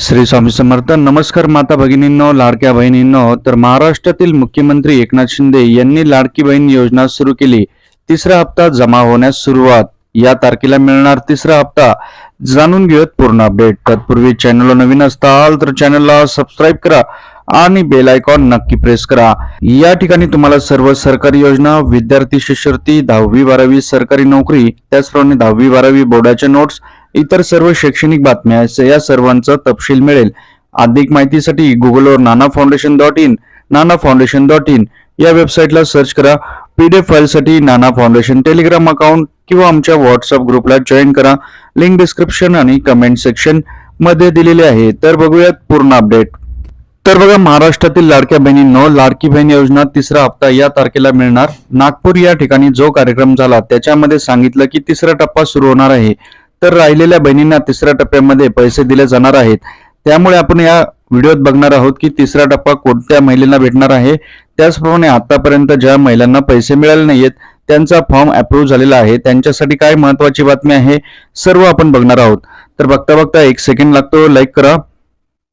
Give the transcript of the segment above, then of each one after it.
श्री स्वामी समर्थ नमस्कार माता भगिनींनो लाडक्या बहिणींनो. तर महाराष्ट्रातील मुख्यमंत्री एकनाथ शिंदे यांनी लाडकी बहीण योजना सुरू केली. तिसरा हप्ता जमा होण्यास सुरुवात. या तारखेला मिळणार तिसरा हप्ता. जाणून घेऊयात पूर्ण अपडेट. तत्पूर्वी चॅनलला नवीन असताल तर चॅनलला सबस्क्राईब करा आणि बेल आयकॉन नक्की प्रेस करा. या ठिकाणी तुम्हाला सर्व सरकारी योजना विद्यार्थी शिष्यवृत्ती दहावी बारावी सरकारी नोकरी त्याचप्रमाणे दहावी बारावी बोर्डाचे नोट्स इतर सर्व शैक्षणिक बातम्या या सर्वांचा तपशील मिळेल. अधिक माहितीसाठी गुगलवर Nana foundation dot in Nana foundation dot in. या वेबसाईटला सर्च करा. पीडीएफ फाईलसाठी नाना फाउंडेशन टेलिग्राम अकाउंट किंवा आमच्या व्हॉट्सअप ग्रुपला जॉईन करा. लिंक डिस्क्रिप्शन आणि कमेंट सेक्शनमध्ये दिलेले आहे. तर बघूयात पूर्ण अपडेट. तर बघा महाराष्ट्रातील लाडक्या बहिणींनो लाडकी बहीण योजना तिसरा हप्ता या तारखेला मिळणार. नागपूर या ठिकाणी जो कार्यक्रम झाला त्याच्यामध्ये सांगितलं की तिसरा टप्पा सुरू होणार आहे. तर राहिलेल्या बहिणींना तिसऱ्या टप्प्यामध्ये पैसे दिले जाणार आहेत. त्यामुळे आपण या व्हिडिओत बघणार आहोत की तिसरा टप्पा कोणत्या महिलेला भेटणार आहे. त्याचप्रमाणे आतापर्यंत ज्या महिलांना पैसे मिळाले नाहीयेत त्यांचा फॉर्म अप्रूव्ह झालेला आहे. त्यांच्यासाठी काय महत्वाची बातमी आहे सर्व आपण बघणार आहोत. तर बघता बघता एक सेकंड लागतो लाईक करा.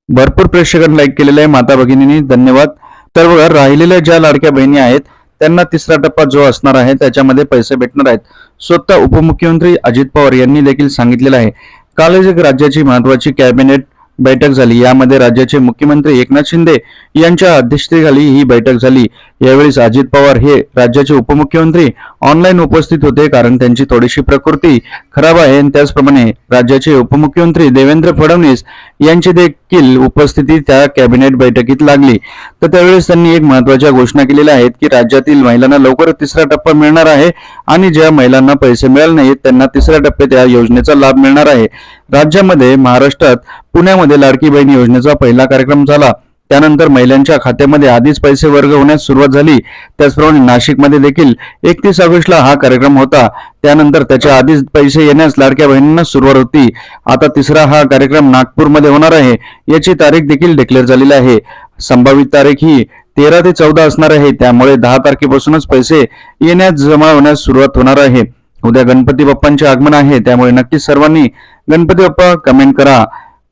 भरपूर प्रेक्षकांनी लाईक केलेलं आहे माता भगिनींनी. धन्यवाद. तर बघा राहिलेल्या ज्या लाडक्या बहिणी आहेत त्यांना तिसरा टप्पा जो असणार आहे त्याच्यामध्ये पैसे भेटणार आहेत. स्वतः उपमुख्यमंत्री अजित पवार यांनी देखील सांगितलेलं आहे. कालच एक राज्याची महत्वाची कॅबिनेट बैठक झाली. यामध्ये राज्याचे मुख्यमंत्री एकनाथ शिंदे यांच्या अध्यक्षतेखाली ही बैठक झाली. यावेळेस अजित पवार हे राज्याचे उपमुख्यमंत्री ऑनलाईन उपस्थित होते कारण त्यांची थोडीशी प्रकृती खराब आहे त्याचप्रमाणे राज्याचे उपमुख्यमंत्री देवेंद्र फडणवीस यांची देखील उपस्थिती त्या कॅबिनेट बैठकीत लागली. तर त्यावेळेस त्यांनी एक महत्त्वाच्या घोषणा केलेल्या आहेत की राज्यातील महिलांना लवकर तिसरा टप्पा मिळणार आहे आणि ज्या महिलांना पैसे मिळाले नाहीत त्यांना तिसऱ्या टप्प्यात या योजनेचा लाभ मिळणार आहे. राज्यामध्ये महाराष्ट्रात पुण्यामध्ये लाडकी बहीण योजनेचा पहिला कार्यक्रम झाला. त्यानंतर महिलांच्या खात्यामध्ये आधीच पैसे वर्ग होण्यास सुरुवात झाली. त्याचप्रमाणे नाशिकमध्ये देखील एकतीस ऑगस्टला हा कार्यक्रम होता. त्यानंतर त्याच्या आधीच पैसे येण्यास लाडक्या बहिणींना सुरुवात होती. आता तिसरा हा कार्यक्रम नागपूरमध्ये होणार आहे. याची तारीख देखील डिक्लेअर झालेली आहे. संभावित तारीख ही तेरा ते चौदा असणार आहे. त्यामुळे दहा तारखेपासूनच पैसे येण्यास जमा होण्यास सुरुवात होणार आहे. उद्या गणपती बाप्पांचे आगमन आहे. त्यामुळे नक्कीच सर्वांनी गणपती बाप्पा कमेंट करा.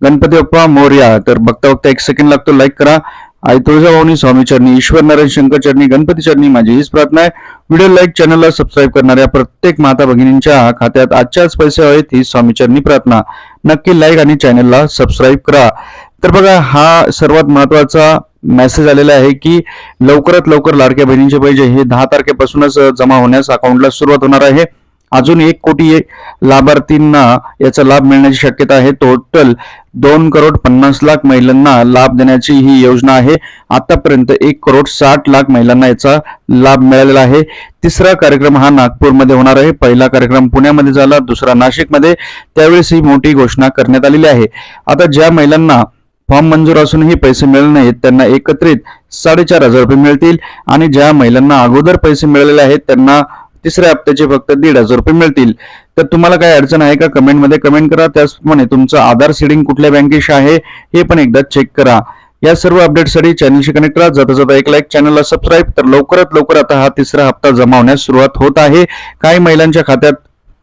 गणपती बाप्पा मोर्या. तर बघता बघता एक सेकंड लागतो लाईक करा. आई तुळजाभवानी स्वामी चरणी ईश्वर नारायण शंकर चरणी गणपती चरणी माझी हीच प्रार्थना आहे. व्हिडिओ लाईक चॅनलला सबस्क्राईब करणाऱ्या प्रत्येक माता भगिनींच्या खात्यात आजच्याच पैसे आहेत ही स्वामी चरणी प्रार्थना. नक्की लाईक आणि चॅनलला सबस्क्राईब करा. तर बघा हा सर्वात महत्त्वाचा मेसेज आलेला आहे की लवकरात लवकर लाडक्या बहिणींचे पैसे हे दहा तारखेपासूनच जमा होण्यास अकाउंटला सुरुवात होणार आहे. अजून एक कोटी लाभार्थींना याचा लाभ मिळण्याची शक्यता आहे. टोटल दोन करोड पन्नास लाख महिलांना लाभ देण्याची ही योजना आहे. आतापर्यंत एक करोड साठ लाख महिलांना याचा लाभ मिळालेला आहे. तिसरा कार्यक्रम हा नागपूरमध्ये होणार आहे. पहिला कार्यक्रम पुण्यामध्ये झाला दुसरा नाशिकमध्ये. त्यावेळेस ही मोठी घोषणा करण्यात आलेली आहे. आता ज्या महिलांना फॉर्म मंजूर असूनही पैसे मिळाले नाहीत त्यांना एकत्रित साडेचार हजार रुपये मिळतील आणि ज्या महिलांना अगोदर पैसे मिळालेले आहेत त्यांना तिसऱ्या हप्त्याचे फक्त दीड हजार रुपये मिळतील. तर तुम्हाला काय अडचण आहे का? कमेंटमध्ये कमेंट करा. त्याचप्रमाणे तुमचं आधार सीडिंग कुठल्या बँकेशी आहे हे पण एकदा चेक करा. या सर्व अपडेटसाठी चॅनलशी कनेक्ट करा जाता जाता एक लाईक चॅनलला सबस्क्राईब तर लवकरात लवकर आता हा तिसरा हप्ता जमा होण्यास सुरुवात होत आहे. काही महिलांच्या खात्यात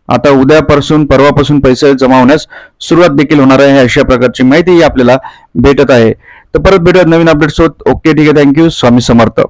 आता उद्यापासून परवापासून पैसे जमा होण्यास सुरुवात देखील होणार आहे. अशा प्रकारची माहिती आपल्याला भेटत आहे. तर परत भेटूयात नवीन अपडेट्स होत ओके ठीक आहे. Thank you Swami Samarth.